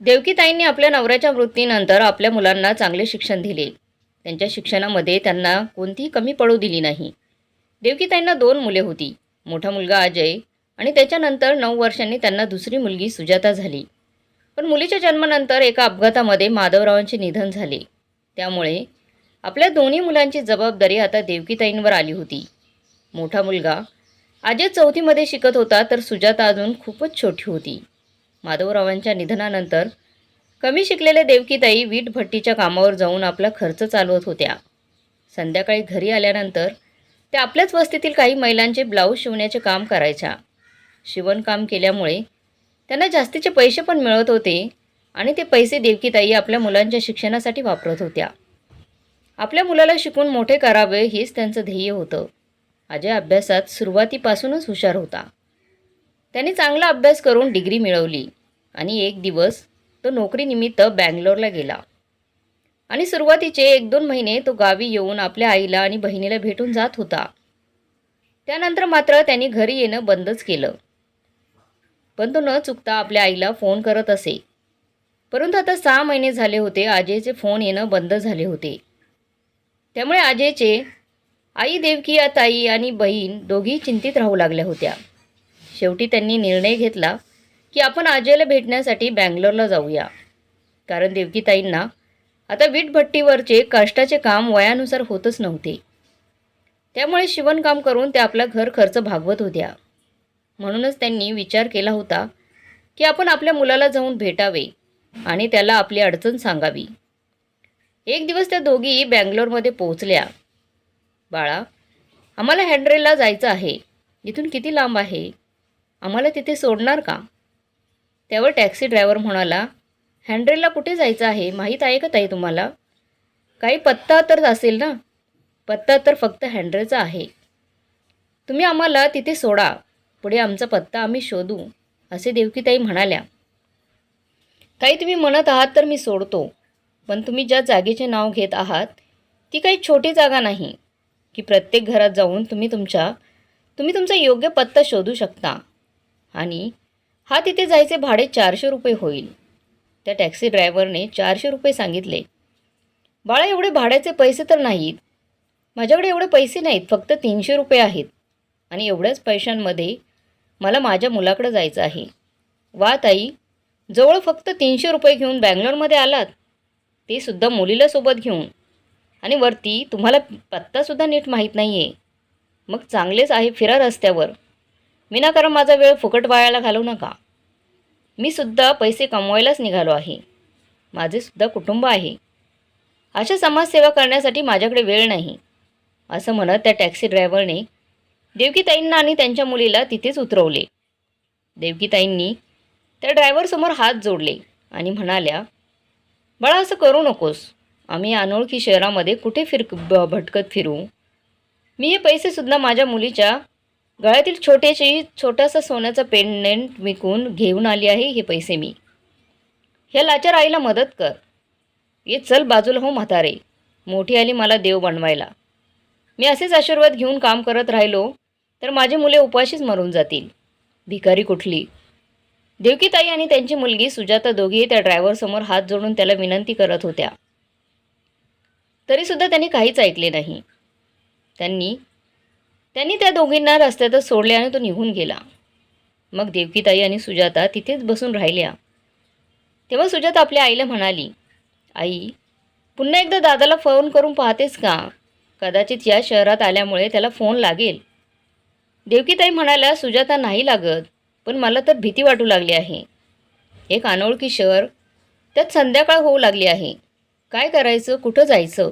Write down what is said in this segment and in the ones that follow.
देवकीताईंनी आपल्या नवऱ्याच्या मृत्यूनंतर आपल्या मुलांना चांगले शिक्षण दिले. त्यांच्या शिक्षणामध्ये त्यांना कोणतीही कमी पडू दिली नाही. देवकीताईंना दोन मुले होती. मोठा मुलगा अजय आणि त्याच्यानंतर नऊ वर्षांनी त्यांना दुसरी मुलगी सुजाता झाली. पण मुलीच्या जन्मानंतर एका अपघातामध्ये माधवरावांचे निधन झाले. त्यामुळे आपल्या दोन्ही मुलांची जबाबदारी आता देवकीताईंवर आली होती. मोठा मुलगा अजय चौथीमध्ये शिकत होता तर सुजाता अजून खूपच छोटी होती. माधवरावांच्या निधनानंतर कमी शिकलेल्या देवकीताई वीट भट्टीच्या कामावर जाऊन आपला खर्च चालवत होत्या. संध्याकाळी घरी आल्यानंतर त्या आपल्याच वस्तीतील काही महिलांचे ब्लाऊज शिवण्याचे काम करायच्या. शिवणकाम केल्यामुळे त्यांना जास्तीचे पैसे पण मिळत होते आणि ते पैसे देवकीताई आपल्या मुलांच्या शिक्षणासाठी वापरत होत्या. आपल्या मुलाला शिकून मोठे करावे हेच त्यांचं ध्येय होतं. अजय अभ्यासात सुरुवातीपासूनच हुशार होता. त्याने चांगला अभ्यास करून डिग्री मिळवली. आणि एक दिवस तो नोकरीनिमित्त बँगलोरला गेला. आणि सुरुवातीचे एक दोन महिने तो गावी येऊन आपल्या आईला आणि बहिणीला भेटून जात होता. त्यानंतर मात्र त्यांनी घरी येणं बंदच केलं. पण तो न चुकता आपल्या आईला फोन करत असे. परंतु आता सहा महिने झाले होते अजयचे फोन येणं बंद झाले होते. त्यामुळे अजयचे आई देवकी या ताई आणि बहीण दोघी चिंतित राहू लागल्या होत्या. शेवटी त्यांनी निर्णय घेतला की आपण अजयला भेटण्यासाठी बँगलोरला जाऊया. कारण देवकीताईंना आता वीटभट्टीवरचे कष्टाचे काम वयानुसार होतच नव्हते. त्यामुळे शिवणकाम करून त्या आपला घर खर्च भागवत होत्या. म्हणूनच त्यांनी विचार केला होता की आपण आपल्या मुलाला जाऊन भेटावे आणि त्याला आपली अडचण सांगावी. एक दिवस त्या दोघी बँगलोरमध्ये पोहोचल्या. बाळा आम्हाला हँड्रेलला जायचं आहे. इथून किती लांब आहे? आम्हाला तिथे सोडणार का? त्यावर टॅक्सी ड्रायव्हर म्हणाला हँड्रेलला कुठे जायचं आहे? माहीत आहे का ताई तुम्हाला? काही पत्ता तर असेल ना? पत्ता तर फक्त हँड्रेलचा आहे. तुम्ही आम्हाला तिथे सोडा. पुढे आमचा पत्ता आम्ही शोधू असे देवकीताई म्हणाल्या. काही तुम्ही म्हणत आहात तर मी सोडतो पण तुम्ही ज्या जागेचे नाव घेत आहात ती काही छोटी जागा नाही की प्रत्येक घरात जाऊन तुम्ही तुमच्या तुम्ही तुमचा योग्य पत्ता शोधू शकता. आणि हा तिथे जायचे भाडे चारशे रुपये होईल. त्या टॅक्सी ड्रायव्हरने चारशे रुपये सांगितले. बाळा एवढे भाड्याचे पैसे तर नाहीत. माझ्याकडे एवढे पैसे नाहीत फक्त तीनशे रुपये आहेत. आणि एवढ्याच पैशांमध्ये मला माझ्या मुलाकडे जायचं आहे. वा ताई जवळ फक्त तीनशे रुपये घेऊन बँगलोरमध्ये आलात. ते सुद्धा मुलीला सोबत घेऊन. आणि वरती तुम्हाला पत्तासुद्धा नीट माहीत नाही आहे मग चांगलेच आहे फिरा रस्त्यावर. विनाकारण माझा वेळ फुकट वायाला घालवू नका. मी सुद्धा पैसे कमवायलाच निघालो आहे. माझे सुद्धा कुटुंब आहे. अशा समाजसेवा करण्यासाठी माझ्याकडे वेळ नाही. असं म्हणत त्या टॅक्सी ड्रायव्हरने देवकीताईंना आणि त्यांच्या मुलीला तिथेच उतरवले. देवकीताईंनी त्या ड्रायव्हरसमोर हात जोडले आणि म्हणाल्या बाळा असं करू नकोस. आम्ही अनोळखी शहरामध्ये कुठे फिर ब भटकत फिरू? मी हे पैसेसुद्धा माझ्या मुलीच्या गळ्यातील छोटेशी छोटासा सोन्याचा पेंडेंट विकून घेऊन आली आहे हे पैसे मी. ह्या लाचार आईला मदत कर. ये चल बाजूला हो म्हातारे. मोठी आली मला देव बनवायला. मी असेच आशीर्वाद घेऊन काम करत राहिलो तर माझी मुले उपाशीच मरून जातील. भिकारी कुठली? देवकीताई आणि त्यांची मुलगी सुजाता दोघीही त्या ड्रायव्हरसमोर हात जोडून त्याला विनंती करत होत्या. तरीसुद्धा त्यांनी काहीच ऐकले नाही. त्यांनी त्यांनी त्या दोघींना रस्त्यातच सोडले आणि तो निघून गेला. मग देवकीताई आणि सुजाता तिथेच बसून राहिल्या. तेव्हा सुजाता आपल्या आईला म्हणाली आई पुन्हा एकदा दादाला फोन करून पाहतेस का? कदाचित या शहरात आल्यामुळे त्याला फोन लागेल. देवकीताई म्हणाल्या सुजाता नाही लागत पण मला तर भीती वाटू लागली आहे. एक अनोळखी शहर त्यात संध्याकाळ होऊ लागली आहे. काय करायचं कुठं जायचं?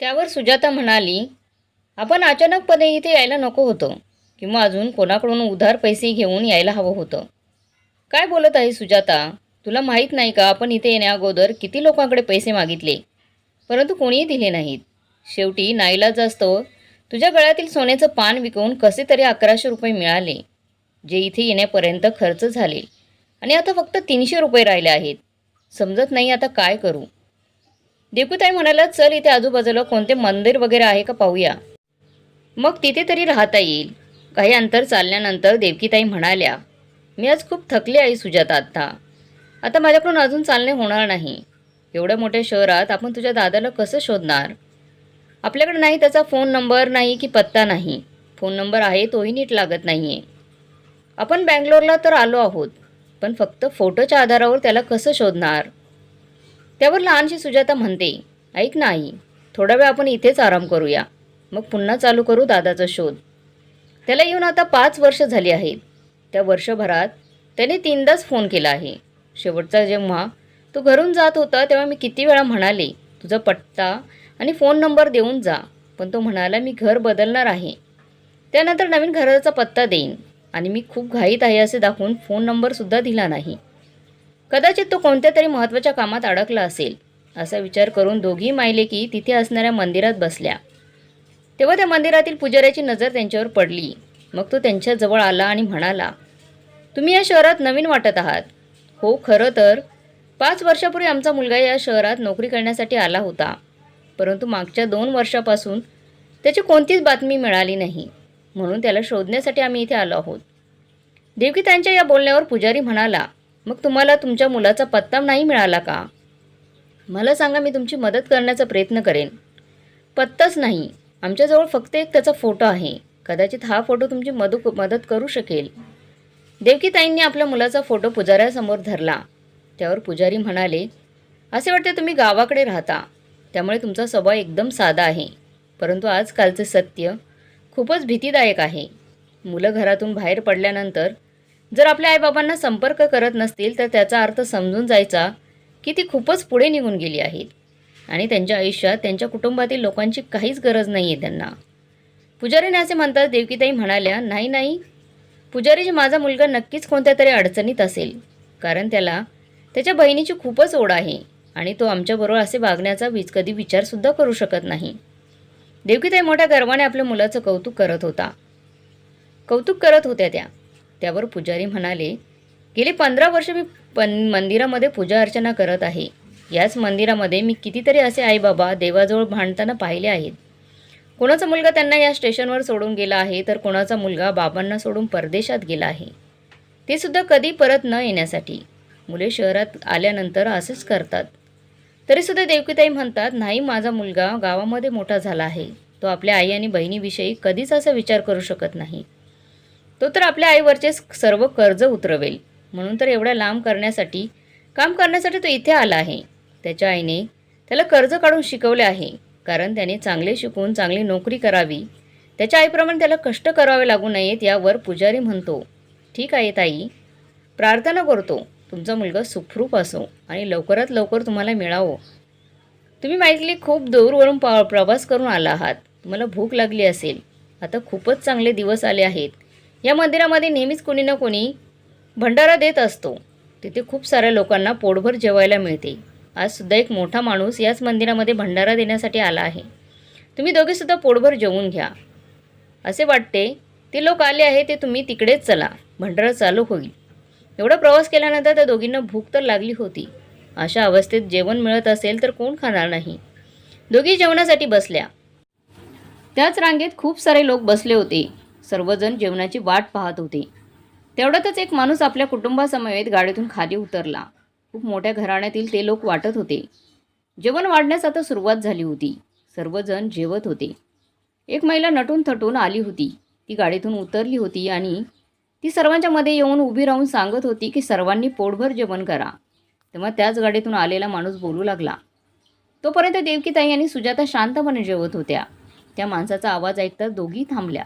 त्यावर सुजाता म्हणाली आपण अचानकपणे इथे यायला नको होतं. किंवा अजून कोणाकडून उधार पैसे घेऊन यायला हवं होतं. काय बोलत आहे सुजाता? तुला माहीत नाही का आपण इथे येण्याअगोदर किती लोकांकडे पैसे मागितले? परंतु कोणीही दिले नाहीत. शेवटी नाईलाज असतो. तुझ्या गळ्यातील सोन्याचं पान विकून कसे तरी अकराशे रुपये मिळाले जे इथे येण्यापर्यंत खर्च झाले. आणि आता फक्त तीनशे रुपये राहिले आहेत. समजत नाही आता काय करू. देखूताई म्हणाला चल इथे आजूबाजूला कोणते मंदिर वगैरे आहे का पाहूया. मग तिथे तरी राहता येईल. काही अंतर चालल्यानंतर देवकीताई म्हणाल्या मी आज खूप थकली आहे सुजाता आत्ता. आता माझ्याकडून अजून चालणे होणार नाही. एवढ्या मोठ्या शहरात आपण तुझ्या दादाला कसं शोधणार? आपल्याकडे नाही त्याचा फोन नंबर नाही की पत्ता नाही. फोन नंबर आहे तोही नीट लागत नाही आहे आपण बँगलोरला तर आलो आहोत पण फक्त फोटोच्या आधारावर त्याला कसं शोधणार? त्यावर लहानशी सुजाता म्हणते ऐक नाही थोडा वेळ आपण इथेच आराम करूया. मग पुन्हा चालू करू दादाचा शोध. त्याला येऊन आता पाच वर्ष झाली आहेत त्या वर्षभरात त्याने तीनदाच फोन केला आहे. शेवटचा जेव्हा तो घरून जात होता तेव्हा मी किती वेळा म्हणाले तुझा पत्ता आणि फोन नंबर देऊन जा पण तो म्हणाला मी घर बदलणार आहे. त्यानंतर नवीन घराचा पत्ता देईन आणि मी खूप घाईत आहे असे दाखवून फोन नंबरसुद्धा दिला नाही. कदाचित तो कोणत्या तरी महत्त्वाच्या कामात अडकला असेल असा विचार करून दोघी मायले की तिथे असणाऱ्या मंदिरात बसल्या. तेव्हा त्या मंदिरातील पुजाऱ्याची नजर त्यांच्यावर पडली. मग तो त्यांच्याजवळ आला आणि म्हणाला तुम्ही या शहरात नवीन वाटत आहात. हो खरं तर. पाच वर्षापूर्वी आमचा मुलगा या शहरात नोकरी करण्यासाठी आला होता. परंतु मागच्या दोन वर्षापासून त्याची कोणतीच बातमी मिळाली नाही. म्हणून त्याला शोधण्यासाठी आम्ही इथे आलो आहोत. देवकी त्यांच्या या बोलण्यावर पुजारी म्हणाला मग तुम्हाला तुमच्या मुलाचा पत्ता नाही मिळाला का? मला सांगा मी तुमची मदत करण्याचा प्रयत्न करेन. पत्ताच नाही. आमच्याजवळ फक्त एक त्याचा फोटो आहे. कदाचित हा फोटो तुमची मदू मदत करू शकेल. देवकीताईंनी आपल्या मुलाचा फोटो पुजाऱ्यासमोर धरला. त्यावर पुजारी म्हणाले असे वाटते तुम्ही गावाकडे राहता. त्यामुळे तुमचा स्वभाव एकदम साधा आहे. परंतु आजकालचे सत्य खूपच भीतीदायक आहे. मुलं घरातून बाहेर पडल्यानंतर जर आपल्या आईबाबांना संपर्क करत नसतील तर त्याचा अर्थ समजून जायचा की ती खूपच पुढे निघून गेली आहेत. आणि त्यांच्या आयुष्यात त्यांच्या कुटुंबातील लोकांची काहीच गरज नाही आहे त्यांना पुजारीने असे म्हणतात देवकीताई म्हणाल्या नाही नाही. पुजारीजी माझा मुलगा नक्कीच कोणत्या तरी अडचणीत असेल. कारण त्याला त्याच्या बहिणीची खूपच ओढ आहे आणि तो आमच्याबरोबर असे वागण्याचा वीज कधी विचारसुद्धा करू शकत नाही. देवकीताई मोठ्या गर्वाने आपल्या मुलाचं कौतुक करत होता. कौतुक करत होत्या त्या. त्यावर पुजारी म्हणाले गेली पंधरा वर्ष मी पन मंदिरामध्ये पूजा अर्चना करत आहे. याच मंदिरामध्ये मी कितीतरी असे आईबाबा देवाजवळ भांडताना पाहिले आहेत. कोणाचा मुलगा त्यांना या स्टेशनवर सोडून गेला आहे तर कोणाचा मुलगा बाबांना सोडून परदेशात गेला आहे? ते सुद्धा कधी परत न येण्यासाठी. मुले शहरात आल्यानंतर असंच करतात. तरीसुद्धा देवकीताई म्हणतात नाही माझा मुलगा गावामध्ये मोठा झाला आहे. तो आपल्या आई आणि बहिणीविषयी कधीच असा विचार करू शकत नाही. तो तर आपल्या आईवरचे सर्व कर्ज उतरवेल. म्हणून तर एवढ्या लांब करण्यासाठी काम करण्यासाठी तो इथे आला आहे. त्याच्या आईने त्याला कर्ज काढून शिकवले आहे. कारण त्याने चांगले शिकून चांगली नोकरी करावी. त्याच्या आईप्रमाणे त्याला कष्ट करावे लागू नयेत यावर पुजारी म्हणतो. ठीक आहे ताई. प्रार्थना करतो. तुमचा मुलगा सुखरूप असो आणि लवकरात लवकर तुम्हाला मिळावो. तुम्ही माहिती खूप दूरवरून पा प्रवास करून आला आहात. तुम्हाला भूक लागली असेल. आता खूपच चांगले दिवस आले आहेत. या मंदिरामध्ये नेहमीच कोणी ना कोणी भंडारा देत असतो. तिथे खूप साऱ्या लोकांना पोटभर जेवायला मिळते. आजसुद्धा एक मोठा माणूस याच मंदिरामध्ये भंडारा देण्यासाठी आला आहे. तुम्ही दोघेसुद्धा पोटभर जेवून घ्या. असे वाटते ते लोक आले आहे ते तुम्ही तिकडेच चला. भंडारा चालू होईल. एवढा प्रवास केल्यानंतर त्या दोघींना भूक तर लागली होती. अशा अवस्थेत जेवण मिळत असेल तर कोण खाणार नाही? दोघी जेवणासाठी बसल्या. त्याच रांगेत खूप सारे लोक बसले होते. सर्वजण जेवणाची वाट पाहत होते. तेवढ्यातच एक माणूस आपल्या कुटुंबासमवेत गाडीतून खाली उतरला. खूप मोठ्या घराण्यातील ते लोक वाटत होते. जेवण वाढण्यास आता सुरुवात झाली होती. सर्वजण जेवत होते. एक महिला नटून थटून आली होती. ती गाडीतून उतरली होती आणि ती सर्वांच्या मध्ये येऊन उभी राहून सांगत होती की सर्वांनी पोटभर जेवण करा. तेव्हा त्याच गाडीतून आलेला माणूस बोलू लागला. तोपर्यंत देवकीताई आणि सुजाता शांतपणे जेवत होत्या. त्या माणसाचा आवाज ऐकताच दोघी थांबल्या.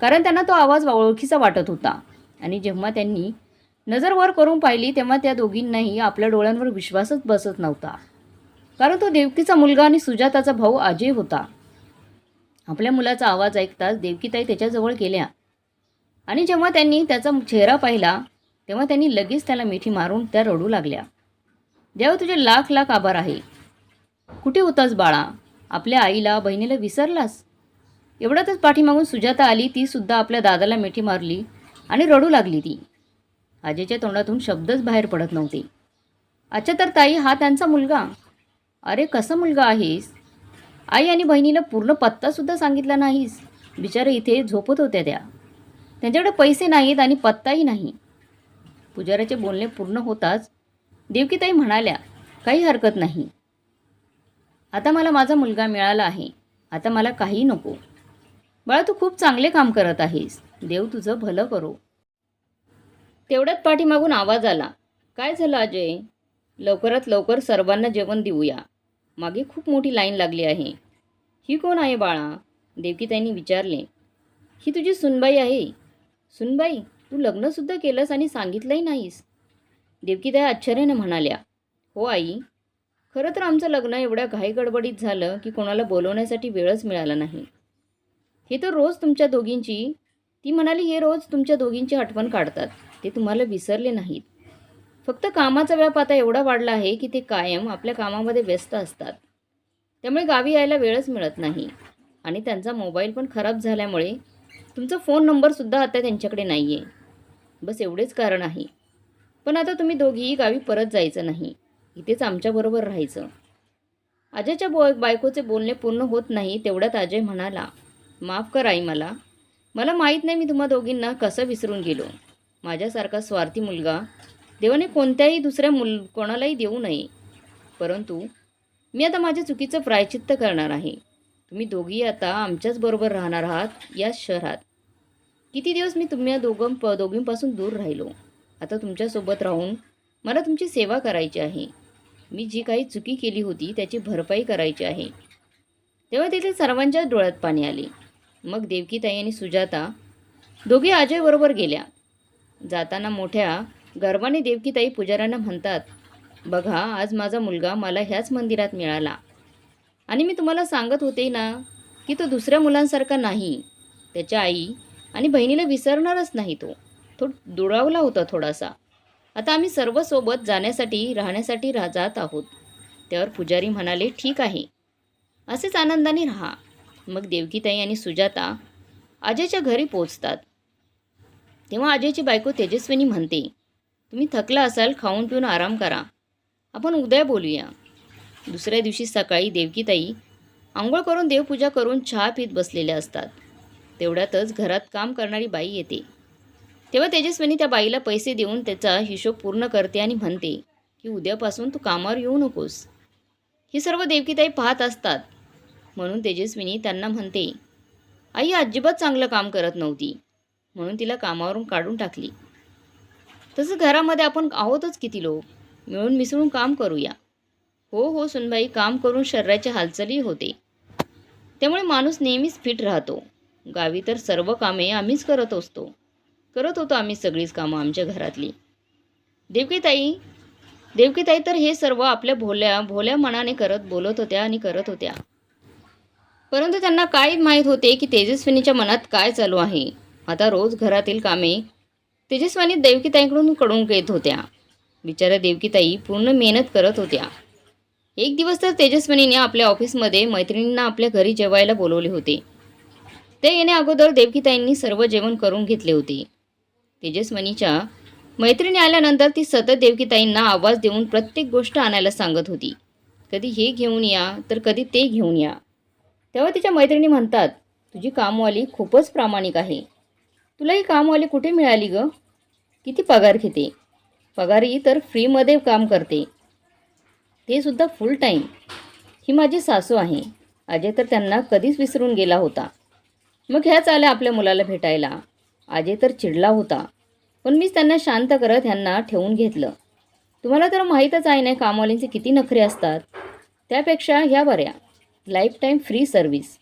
कारण त्यांना तो आवाज ओळखीचा वाटत होता. आणि जेव्हा त्यांनी नजर वर करून पाहिली तेव्हा त्या दोघींनाही आपल्या डोळ्यांवर विश्वासच बसत नव्हता. कारण तो देवकीचा मुलगा आणि सुजाताचा भाऊ अजय होता. आपल्या मुलाचा आवाज ऐकताच देवकीताई त्याच्याजवळ गेल्या. आणि जेव्हा त्यांनी त्याचा चेहरा पाहिला तेव्हा त्यांनी लगेच त्याला मिठी मारून त्या रडू लागल्या. देव तुझे लाख लाख आभार आहे. कुठे होतास बाळा? आपल्या आईला बहिणीला विसरलास? एवढ्यातच पाठीमागून सुजाता आली ती सुद्धा आपल्या दादाला मिठी मारली आणि रडू लागली ती. आजीच्या तोंडातून शब्दच बाहेर पडत नव्हते. अच्छा तर ताई हा त्यांचा मुलगा. अरे कसा मुलगा आहेस? आई आणि बहिणीला पूर्ण पत्तासुद्धा सांगितला नाहीस. बिचारे इथे झोपत होत्या त्या. त्यांच्याकडे पैसे नाहीत आणि पत्ताही नाही. पुजाऱ्याचे बोलणे पूर्ण होताच देवकीताई म्हणाल्या काही हरकत नाही. आता मला माझा मुलगा मिळाला आहे. आता मला काही नको. बाळा तू खूप चांगले काम करत आहेस. देव तुझं भलं करो. तेवढ्यात पाठीमागून आवाज आला. काय झालं अजय? लवकरात लवकर सर्वांना जेवण देऊया. मागे खूप मोठी लाईन लागली आहे. ही कोण आहे बाळा? देवकीताईंनी विचारले. ही तुझी सुनबाई आहे. सुनबाई तू लग्नसुद्धा केलंस आणि सांगितलंही नाहीस. देवकीताई आश्चर्याने म्हणाल्या. हो आई. खरं तर आमचं लग्न एवढ्या घाई गडबडीत झालं की कोणाला बोलवण्यासाठी वेळच मिळाला नाही. हे तर रोज तुमच्या दोघींची ती म्हणाली हे रोज तुमच्या दोघींची आठवण काढतात. ते तुम्हाला विसरले नाहीत. फक्त कामाचा व्याप आता एवढा वाढला आहे की ते कायम आपल्या कामामध्ये व्यस्त असतात. त्यामुळे गावी यायला वेळच मिळत नाही. आणि त्यांचा मोबाईल पण खराब झाल्यामुळे तुमचा फोन नंबरसुद्धा आता त्यांच्याकडे नाही आहे बस एवढेच कारण आहे. पण आता तुम्ही दोघीही गावी परत जायचं नाही. इथेच आमच्याबरोबर राहायचं. अजयच्या बो बायकोचे बोलणे पूर्ण होत नाही तेवढ्यात अजय म्हणाला माफ कर आई मला. मला माहीत नाही मी तुम्हा दोघींना कसं विसरून गेलो. माझ्यासारखा स्वार्थी मुलगा देवाने कोणत्याही दुसऱ्या मुल कोणालाही देऊ नये. परंतु मी आता माझ्या चुकीचं प्रायचित्त करणार आहे. तुम्ही दोघी आता आमच्याच बरोबर राहणार आहात याच शहरात. किती दिवस मी तुम्ही दोघं प दोघींपासून दूर राहिलो. आता तुमच्यासोबत राहून मला तुमची सेवा करायची आहे. मी जी काही चुकी केली होती त्याची भरपाई करायची आहे. तेव्हा तिथे सर्वांच्या डोळ्यात पाणी आले. मग देवकीताई आणि सुजाता दोघे अजयबरोबर गेल्या. जाताना मोठ्या गर्वाने देवकीताई पुजाऱ्यांना म्हणतात बघा आज माझा मुलगा मला ह्याच मंदिरात मिळाला. आणि मी तुम्हाला सांगत होते ना की तो दुसऱ्या मुलांसारखा नाही. त्याच्या आई आणि बहिणीला विसरणारच नाही तो. तो दुरावला होता थोडासा. आता आम्ही सर्व सोबत जाण्यासाठी राहण्यासाठी रा जात आहोत. त्यावर पुजारी म्हणाले ठीक आहे. असेच आनंदाने राहा. मग देवकीताई आणि सुजाता अजयच्या घरी पोचतात तेव्हा अजयची बायको तेजस्विनी म्हणते तुम्ही थकला असाल खाऊन पिऊन आराम करा. आपण उद्या बोलूया. दुसऱ्या दिवशी सकाळी देवकीताई आंघोळ करून देवपूजा करून चहा पीत बसलेल्या असतात. तेवढ्यातच घरात काम करणारी बाई येते. तेव्हा तेजस्विनी त्या बाईला पैसे देऊन त्याचा हिशोब पूर्ण करते आणि म्हणते की उद्यापासून तू कामावर येऊ नकोस. हे सर्व देवकीताई पाहत असतात. म्हणून तेजस्विनी त्यांना म्हणते आई अजिबात चांगलं काम करत नव्हती. म्हणून तिला कामावरून काढून टाकली. तसं घरामध्ये आपण आहोतच किती लोक. मिळून मिसळून काम करूया. हो हो सुनबाई काम करून शरीराची हालचाली होते. त्यामुळे माणूस नेहमीच फिट राहतो. गावी तर सर्व कामे आम्हीच करत असतो. करत होतो आम्ही सगळीच कामं आमच्या घरातली. देवकीताई देवकीताई तर हे सर्व आपल्या भोल्या भोल्या मनाने करत बोलत होत्या आणि करत होत्या. परंतु त्यांना काय माहीत होते की तेजस्विनीच्या मनात काय चालू आहे? आता रोज घरातील कामे तेजस्वानी देवकीताईकडून कडून घेत होत्या. बिचाऱ्या देवकीताई पूर्ण मेहनत करत होत्या. एक दिवस तर तेजस्विनीने आपल्या ऑफिसमध्ये मैत्रिणींना आपल्या घरी जेवायला बोलवले होते. ते येण्या अगोदर देवकीताईंनी सर्व जेवण करून घेतले होते. तेजस्विनीच्या मैत्रिणी आल्यानंतर ती सतत देवकीताईंना आवाज देऊन प्रत्येक गोष्ट आणायला सांगत होती. कधी हे घेऊन या तर कधी ते घेऊन या. तेव्हा तिच्या मैत्रिणी म्हणतात तुझी कामवाली खूपच प्रामाणिक आहे. तुला ही कामवाली कुठे मिळाली ग? किती पगार घेते? पगारी तर फ्रीमध्ये काम करते. ते सुद्धा फुल टाईम ही माझी सासू आहे. अजय तर त्यांना कधीच विसरून गेला होता. मग ह्याच आल्या आपल्या मुलाला भेटायला. अजय तर चिडला होता. पण मीच त्यांना शांत करत ह्यांना ठेवून घेतलं. तुम्हाला तर माहीतच आहे ना कामवालींचे किती नखरे असतात. त्यापेक्षा ह्या बऱ्या. लाईफ टाईम फ्री सर्व्हिस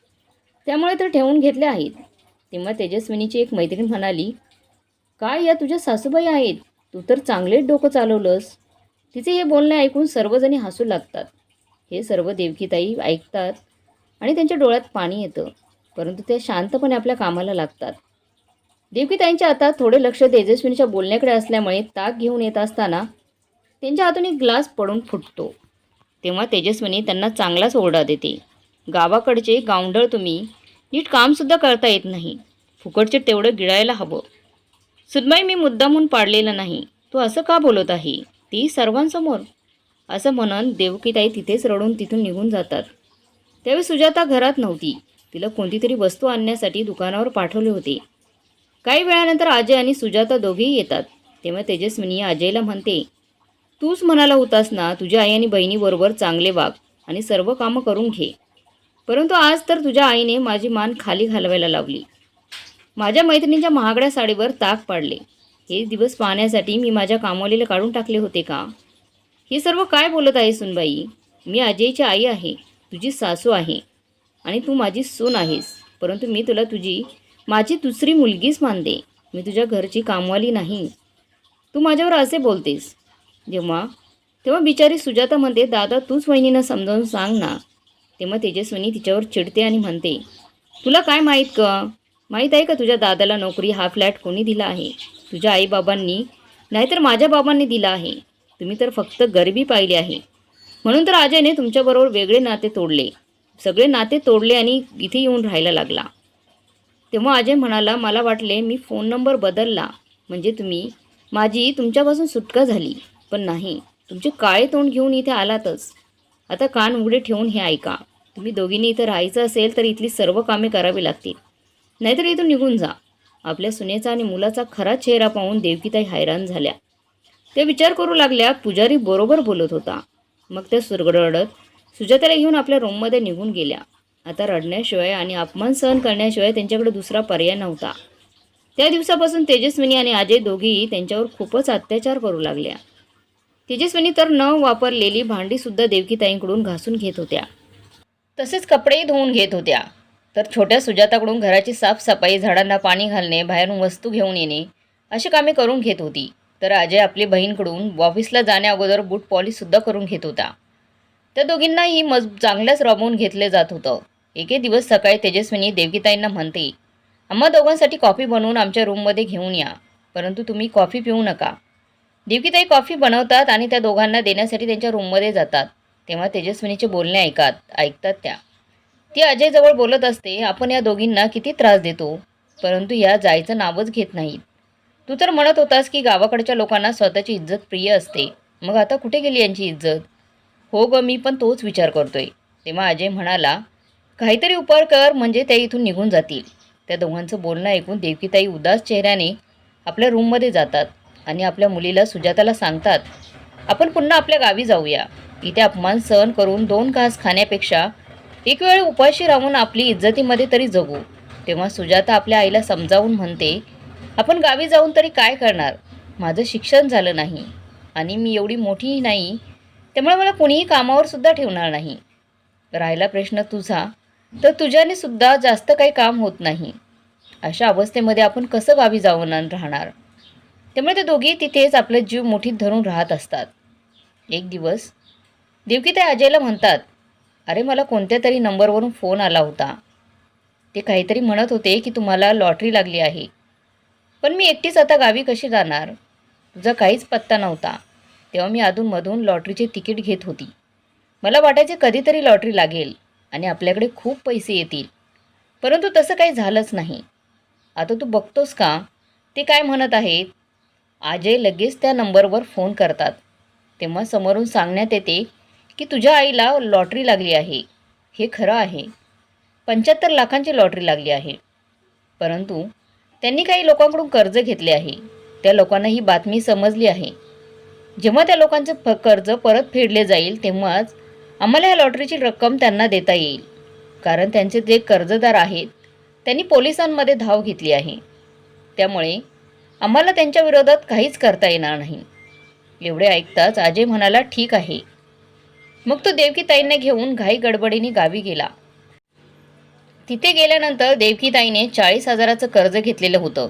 त्यामुळे तर ठेवून घेतल्या आहेत. तेव्हा तेजस्विनीची एक मैत्रीण म्हणाली काय या तुझ्या सासूबाई आहेत? तू तर चांगलेच डोकं चालवलंस. तिचे हे बोलणे ऐकून सर्वजणी हसू लागतात. हे सर्व देवकीताई ऐकतात आणि त्यांच्या डोळ्यात पाणी येतं परंतु ते शांतपणे आपल्या कामाला लागतात. देवकीताईंच्या हातात थोडे लक्ष तेजस्विनीच्या बोलण्याकडे असल्यामुळे ताक घेऊन येत असताना त्यांच्या हातून एक ग्लास पडून फुटतो. तेव्हा तेजस्विनी त्यांना चांगलाच ओरडा देते. गावाकडचे गावंढळ तुम्ही नीट कामसुद्धा करता येत नाही. फुकटचे तेवढं गिळायला हवं. सुदमाई मी मुद्दामून पाडलेलं नाही. तू असं का बोलत आहे? ती सर्वांसमोर. असं म्हणून देवकीताई तिथेच रडून तिथून निघून जातात. त्यावेळी सुजाता घरात नव्हती. तिला कोणती तरी वस्तू आणण्यासाठी दुकानावर पाठवले होते. काही वेळानंतर अजय आणि सुजाता दोघेही येतात. तेव्हा तेजस्विनी अजयला म्हणते तूच म्हणाला होतास ना तुझ्या आई आणि बहिणीबरोबर चांगले वाग आणि सर्व कामं करून घे. परंतु आज तर तुझ्या आईने माझी मान खाली घालवायला लावली. माझ्या मैत्रिणीच्या महागड्या साडीवर ताक पाडले. हे दिवस पाहण्यासाठी मी माझ्या कामवालीला काढून टाकले होते का? हे सर्व काय बोलत आहे सुनबाई? मी अजयची आई आहे तुझी सासू आहे आणि तू माझी सून आहेस. परंतु मी तुला तुझी माझी दुसरी मुलगीच मानते. मी तुझ्या घरची कामवाली नाही. तू माझ्यावर असे बोलतेस. जेव्हा तेव्हा बिचारी सुजाता म्हणते दादा तूच वहिनीनं समजावून सांग ना. तेव्हा तेजस्विनी तिच्यावर चिडते आणि म्हणते तुला काय माहीत का माहीत आहे का तुझ्या दादाला नोकरी हा फ्लॅट कोणी दिला आहे? तुझ्या आईबाबांनी नाहीतर माझ्या बाबांनी दिला आहे. तुम्ही तर फक्त गरिबी पाहिली आहे. म्हणून तर अजयने तुमच्याबरोबर वेगळे नाते तोडले. सगळे नाते तोडले आणि इथे येऊन राहायला लागला. तेव्हा अजय म्हणाला मला वाटले मी फोन नंबर बदलला. म्हणजे तुम्ही माझी तुमच्यापासून सुटका झाली. पण नाही तुमचे काळे तोंड घेऊन इथे आलातच. आता कान उघडे ठेवून हे ऐका. तुम्ही दोघींनी इथं राहायचं असेल तर इथली सर्व कामे करावी लागतील. नाहीतर इथून निघून जा. आपल्या सुनेचा आणि मुलाचा खरा चेहरा पाहून देवकीताई हैराण झाल्या. त्या विचार करू लागल्या पुजारी बरोबर बोलत होता. मग त्या सुरगडरडत सुजाताला घेऊन आपल्या रूममध्ये निघून गेल्या. आता रडण्याशिवाय आणि अपमान सहन करण्याशिवाय त्यांच्याकडे दुसरा पर्याय नव्हता. त्या दिवसापासून तेजस्विनी आणि अजय दोघेही त्यांच्यावर खूपच अत्याचार करू लागल्या. तेजस्विनी तर न वापरलेली भांडीसुद्धा देवकीताईंकडून घासून घेत होत्या. तसेच कपडेही धुवून घेत होत्या. तर छोट्या सुजाताकडून घराची साफसफाई झाडांना पाणी घालणे बाहेरून वस्तू घेऊन येणे अशी कामे करून घेत होती. तर अजय आपली बहीणकडून ऑफिसला जाण्या अगोदर बूट पॉलिशसुद्धा करून घेत होता. त्या दोघींनाही मज चांगल्याच राबवून घेतले जात होतं. एके दिवस सकाळी तेजस्विनी देवगीताईंना म्हणते आम्हा दोघांसाठी कॉफी बनवून आमच्या रूममध्ये घेऊन या परंतु तुम्ही कॉफी पिऊ नका. देवगीताई कॉफी बनवतात आणि त्या दोघांना देण्यासाठी त्यांच्या रूममध्ये जातात. तेव्हा तेजस्विनीचे बोलणे ऐकात ऐकतात त्या. ती अजयजवळ बोलत असते आपण या दोघींना किती त्रास देतो परंतु या जायचं नावच घेत नाहीत. तू तर म्हणत होतास की गावाकडच्या लोकांना स्वतःची इज्जत प्रिय असते. मग आता कुठे गेली यांची इज्जत? हो ग मी पण तोच विचार करतोय. तेव्हा अजय म्हणाला काहीतरी उपाय कर म्हणजे त्या इथून निघून जातील. त्या दोघांचं बोलणं ऐकून देवकीताई उदास चेहऱ्याने आपल्या रूममध्ये जातात आणि आपल्या मुलीला सुजाताला सांगतात आपण पुन्हा आपल्या गावी जाऊया. इथे अपमान सहन करून दोन घास खाण्यापेक्षा एक वेळ उपाशी राहून आपली इज्जतीमध्ये तरी जगू. तेव्हा सुजाता आपल्या आईला समजावून म्हणते आपण गावी जाऊन तरी काय करणार? माझं शिक्षण झालं नाही आणि मी एवढी मोठीही नाही त्यामुळे मला कुणीही कामावर सुद्धा ठेवणार नाही. राहिला प्रश्न तुझा तर तुझ्याने सुद्धा जास्त काही काम होत नाही. अशा अवस्थेमध्ये आपण कसं गावी जाऊन राहणार? त्यामुळे ते दोघी तिथेच आपले जीव मुठीत धरून राहत असतात. एक दिवस. देवकी ते अजयला म्हणतात अरे मला कोणत्या तरी नंबरवरून फोन आला होता. ते काहीतरी म्हणत होते की तुम्हाला लॉटरी लागली आहे. पण मी एकटीच आता गावी कशी जाणार? तुझा काहीच पत्ता नव्हता. तेव्हा मी अधूनमधून लॉटरीचे तिकीट घेत होती. मला वाटायचे कधीतरी लॉटरी लागेल आणि आपल्याकडे खूप पैसे येतील. परंतु तसं काही झालंच नाही. आता तू बघतोस का? ते काय म्हणत आहेत? अजय लगेच त्या नंबरवर फोन करतात. तेव्हा समोरून सांगण्यात येते की तुझ्या आईला लॉटरी लागली आहे. हे खरं आहे. पंच्याहत्तर लाखांची लॉटरी लागली आहे. परंतु त्यांनी काही लोकांकडून कर्ज घेतले आहे. त्या लोकांना ही बातमी समजली आहे. जेव्हा त्या लोकांचं फ कर्ज परत फेडले जाईल तेव्हाच आम्हाला या लॉटरीची रक्कम त्यांना देता येईल. कारण त्यांचे जे कर्जदार आहेत त्यांनी पोलिसांमध्ये धाव घेतली आहे. त्यामुळे आम्हाला त्यांच्या विरोधात काहीच करता येणार नाही. एवढे ऐकताच अजय म्हणाला ठीक आहे. मग तो देवकीताईंना घेऊन घाई गडबडीने गावी गेला. तिथे गेल्यानंतर देवकीताईने चाळीस हजाराचं कर्ज घेतलेलं होतं.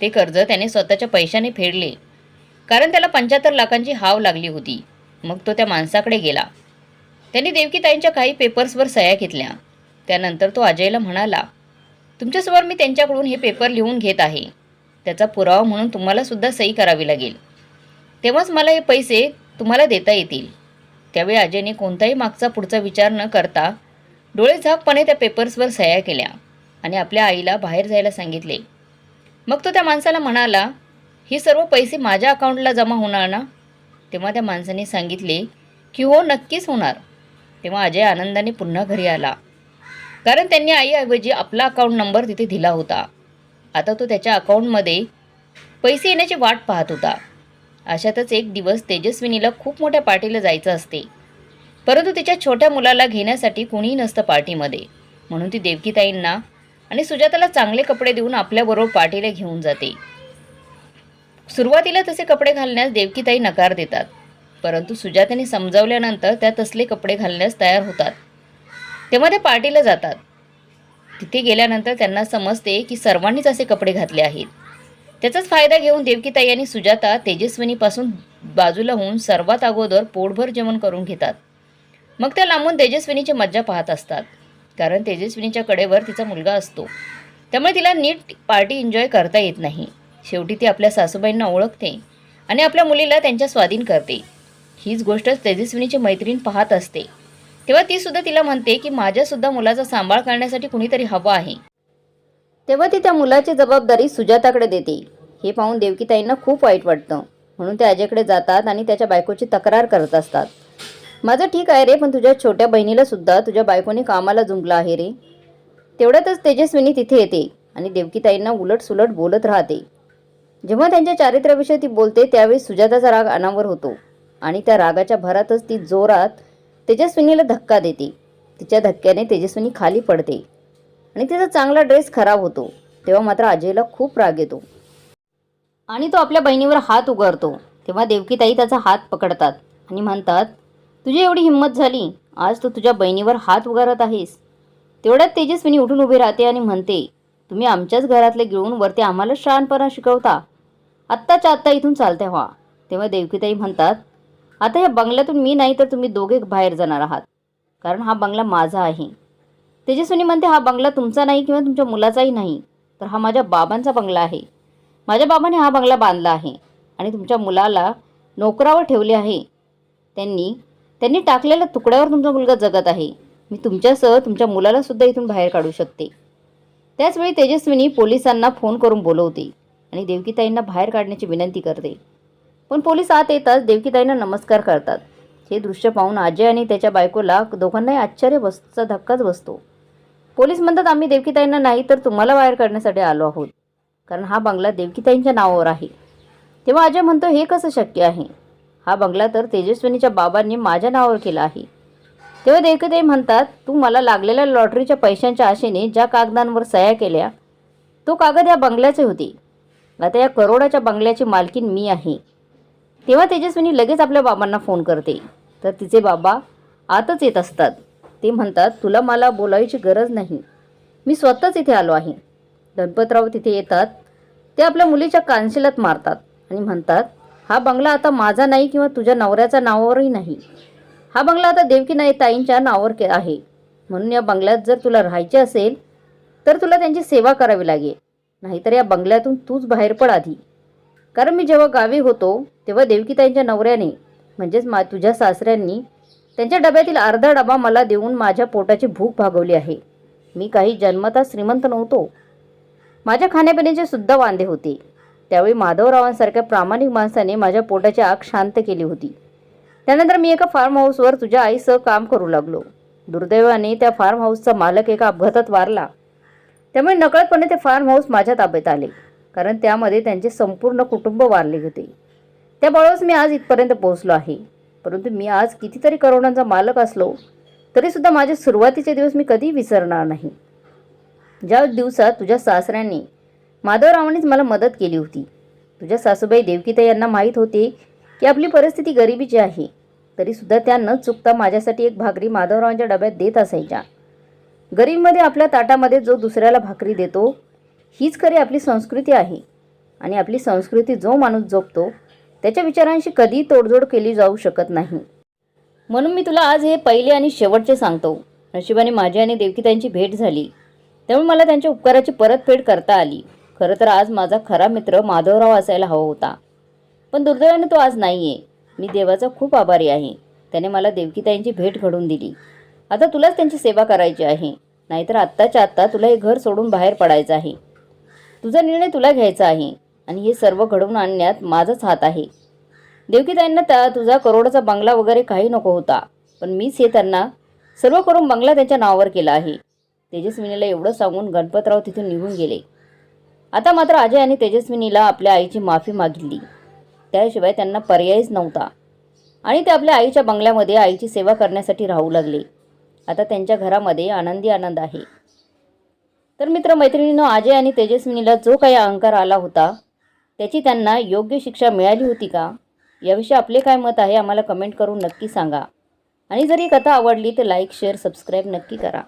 ते कर्ज त्याने स्वतःच्या पैशाने फेडले. कारण त्याला पंच्याहत्तर लाखांची हाव लागली होती. मग तो त्या माणसाकडे गेला. त्यांनी देवकीताईंच्या काही पेपर्सवर सह्या घेतल्या. त्यानंतर तो अजयला म्हणाला तुमच्यासमोर मी त्यांच्याकडून हे पेपर लिहून घेत आहे. त्याचा पुरावा म्हणून तुम्हाला सुद्धा सही करावी लागेल. तेव्हाच मला हे पैसे तुम्हाला देता येतील. त्यावेळी अजयने कोणताही मागचा पुढचा विचार न करता डोळे झाकपणे त्या पेपर्सवर सह्या केल्या आणि आपल्या आईला बाहेर जायला सांगितले. मग तो त्या माणसाला म्हणाला हे सर्व पैसे माझ्या अकाउंटला जमा होणार ना? तेव्हा त्या माणसाने सांगितले की हो नक्कीच होणार. तेव्हा अजय आनंदाने पुन्हा घरी आला. कारण त्यांनी आईऐवजी आपला अकाउंट नंबर तिथे दिला होता. आता तो त्याच्या अकाउंटमध्ये पैसे येण्याची वाट पाहत होता. अशातच एक दिवस तेजस्विनीला खूप मोठ्या पार्टीला जायचं असते. परंतु तिच्या छोट्या मुलाला घेण्यासाठी कुणीही नसतं पार्टीमध्ये. म्हणून ती देवकीताईंना आणि सुजाताला चांगले कपडे देऊन आपल्याबरोबर पार्टीला घेऊन जाते. सुरुवातीला तसे कपडे घालण्यास देवकीताई नकार देतात. परंतु सुजाताने समजावल्यानंतर त्या तसले कपडे घालण्यास तयार होतात. तेव्हा ते पार्टीला जातात. तिथे गेल्यानंतर त्यांना समजते की सर्वांनीच असे कपडे घातले आहेत. त्याचाच फायदा घेऊन देवकीताई आणि सुजाता तेजस्विनीपासून बाजूला होऊन सर्वात अगोदर पोटभर जेवण करून घेतात. मग त्या लांबून तेजस्विनीची मज्जा पाहत असतात. कारण तेजस्विनीच्या कडेवर तिचा मुलगा असतो. त्यामुळे तिला नीट पार्टी एन्जॉय करता येत नाही. शेवटी ती आपल्या सासूबाईंना ओळखते आणि आपल्या मुलीला त्यांच्या स्वाधीन करते. हीच गोष्ट तेजस्विनीची मैत्रीण पाहत असते. तेव्हा ती सुद्धा तिला म्हणते की माझ्यासुद्धा मुलाचा सांभाळ करण्यासाठी कुणीतरी हवं आहे. तेव्हा ती त्या मुलाची जबाबदारी सुजाताकडे देते. हे पाहून देवकीताईंना खूप वाईट वाटतं. म्हणून ते अजयकडे जातात आणि त्याच्या बायकोची तक्रार करत असतात. माझं ठीक आहे रे पण तुझ्या छोट्या बहिणीला सुद्धा तुझ्या बायकोने कामाला जुंपलं आहे रे. तेवढ्यातच तेजस्विनी तिथे येते आणि देवकीताईंना उलट सुलट बोलत राहते. जेव्हा त्यांच्या चारित्र्याविषयी ती बोलते त्यावेळी सुजाताचा राग अनावर होतो आणि त्या रागाच्या भरातच ती जोरात तेजस्विनीला धक्का देते. तिच्या धक्क्याने तेजस्विनी खाली पडते. आणि तिचा चांगला ड्रेस खराब होतो. तेव्हा मात्र अजयला खूप राग येतो. आणि तो आपल्या बहिणीवर हात उगारतो. तेव्हा देवकीताई त्याचा हात पकडतात आणि म्हणतात तुझी एवढी हिंमत झाली. आज तू तुझ्या बहिणीवर हात उगारत आहेस. तेवढ्यात तेजस्विनी उठून उभी राहते आणि म्हणते तुम्ही आमच्याच घरातले गिळून वरती आम्हाला शहाणपणा शिकवता. आत्ताच्या आत्ता इथून चालते व्हा. तेव्हा देवकीताई म्हणतात आता या बंगल्यातून मी नाही तर तुम्ही दोघे बाहेर जाणार आहात. कारण हा बंगला माझा आहे. तेजस्विनी म्हणते हा बंगला तुमचा नाही किंवा तुमच्या मुलाचाही नाही तर हा माझ्या बाबांचा बंगला आहे. माझ्या बाबाने हा बंगला बांधला आहे आणि तुमच्या मुलाला नोकरावर ठेवले आहे. त्यांनी त्यांनी टाकलेल्या तुकड्यावर तुमचा मुलगा जगत आहे. मी तुमच्यासह तुमच्या मुलाला सुद्धा इथून बाहेर काढू शकते. त्याचवेळी तेजस्विनी पोलिसांना फोन करून बोलवते आणि देवकीताईंना बाहेर काढण्याची विनंती करते. पण पोलीस आत येताच देवकीताईंना नमस्कार करतात. हे दृश्य पाहून अजय आणि त्याच्या बायकोला दोघांनाही आश्चर्य बसचा धक्काच बसतो. पोलीस म्हणतात आम्ही देवकीताईंना नाही तर तुम्हाला बाहेर काढण्यासाठी आलो आहोत. कारण हा बंगला देवकीताईंच्या नावावर आहे. तेव्हा अजय म्हणतो हे कसं शक्य आहे? हा बंगला तर तेजस्विनीच्या बाबांनी माझ्या नावावर केला आहे. तेव्हा देवकीताई म्हणतात तू मला लागलेल्या लॉटरीच्या पैशांच्या आशेने ज्या कागदांवर सह्या केल्या तो कागद या बंगल्याचे होते. आता या करोडाच्या बंगल्याची मालकीन मी आहे. तेव्हा तेजस्विनी लगेच आपल्या बाबांना फोन करते. तर तिचे बाबा आतच येत असतात. ते म्हणतात तुला मला बोलायची गरज नाही. मी स्वतःच इथे आलो आहे. गणपतराव तिथे येतात. ते आपल्या मुलीच्या कानशिलात मारतात आणि म्हणतात हा बंगला आता माझा नाही किंवा तुझ्या नवऱ्याच्या नावावरही नाही. हा बंगला आता देवकीनाई ताईंच्या नावावर आहे. म्हणून या बंगल्यात जर तुला राहायचे असेल तर तुला त्यांची सेवा करावी लागेल. नाहीतर या बंगल्यातून तूच बाहेर पड आधी. कारण मी जेव्हा गावी होतो तेव्हा देवकीताईंच्या नवऱ्याने म्हणजेच मा तुझ्या सासऱ्यांनी त्यांच्या डब्यातील अर्धा डबा मला देऊन माझ्या पोटाची भूक भागवली आहे. मी काही जन्मता श्रीमंत नव्हतो. माझ्या खाण्यापिण्याचे सुद्धा वांदे होते. त्यावेळी माधवरावांसारख्या प्रामाणिक माणसाने माझ्या पोटाची आग शांत केली होती. त्यानंतर मी एका फार्म हाऊसवर तुझ्या आईसह काम करू लागलो. दुर्दैवाने त्या फार्म हाऊसचा मालक एका अपघातात वारला. त्यामुळे नकळतपणे ते फार्म हाऊस माझ्या ताब्यात आले कारण त्यामध्ये त्यांचे संपूर्ण कुटुंब वारले होते. त्या मी आज इथपर्यंत पोहोचलो आहे. परंतु मी आज कितीतरी करोडांचा मालक असलो तरीसुद्धा माझे सुरुवातीचे दिवस मी कधी विसरणार नाही. ज्या दिवसात तुझ्या सासऱ्यांनी माधवरावांनीच मला मदत केली होती तुझ्या सासूबाई देवकीता यांना माहीत होते की आपली परिस्थिती गरिबीची आहे तरीसुद्धा त्या न चुकता माझ्यासाठी एक भाकरी माधवरावांच्या डब्यात देत असायच्या. गरीबमध्ये आपल्या ताटामध्ये जो दुसऱ्याला भाकरी देतो हीच खरी आपली संस्कृती आहे. आणि आपली संस्कृती जो माणूस जोपतो त्याच्या विचारांशी कधी तोडजोड केली जाऊ शकत नाही. म्हणून मी तुला आज हे पहिले आणि शेवटचे सांगतो. नशिबाने माझी आणि देवकीतांची भेट झाली. त्यामुळे मला त्यांच्या उपकाराची परतफेड करता आली. खरं तर आज माझा खरा मित्र माधवराव असायला हवा होता. पण दुर्दैवाने तो आज नाही आहे मी देवाचा खूप आभारी आहे. त्याने मला देवकीताईंची भेट घडून दिली. आता तुलाच त्यांची सेवा करायची आहे. नाहीतर आत्ताच्या आत्ता तुला हे घर सोडून बाहेर पडायचं आहे. तुझा निर्णय तुला घ्यायचा आहे. आणि हे सर्व घडवून आणण्यात माझाच हात आहे. देवकीताईंना त्या तुझा करोडाचा बंगला वगैरे काही नको होता पण मीच हे त्यांना सर्व करून बंगला त्यांच्या नावावर केला आहे. तेजस्विनीला एवढं सांगून गणपतराव तिथून निघून गेले. आता मात्र अजय आणि तेजस्विनीला आपल्या आईची माफी मागितली. त्याशिवाय त्यांना पर्यायच नव्हता. आणि ते आपल्या आईच्या बंगल्यामध्ये आईची सेवा करण्यासाठी राहू लागले. आता त्यांच्या घरामध्ये आनंदी आनंद आहे. तर मित्रमैत्रिणीनं अजय आणि तेजस्विनीला जो काही अहंकार आला होता त्याची त्यांना योग्य शिक्षा मिळाली होती का? याविषयी आपले काय मत आहे आम्हाला कमेंट करून नक्की सांगा. आणि जर ही कथा आवडली तर लाईक शेअर सबस्क्राईब नक्की करा.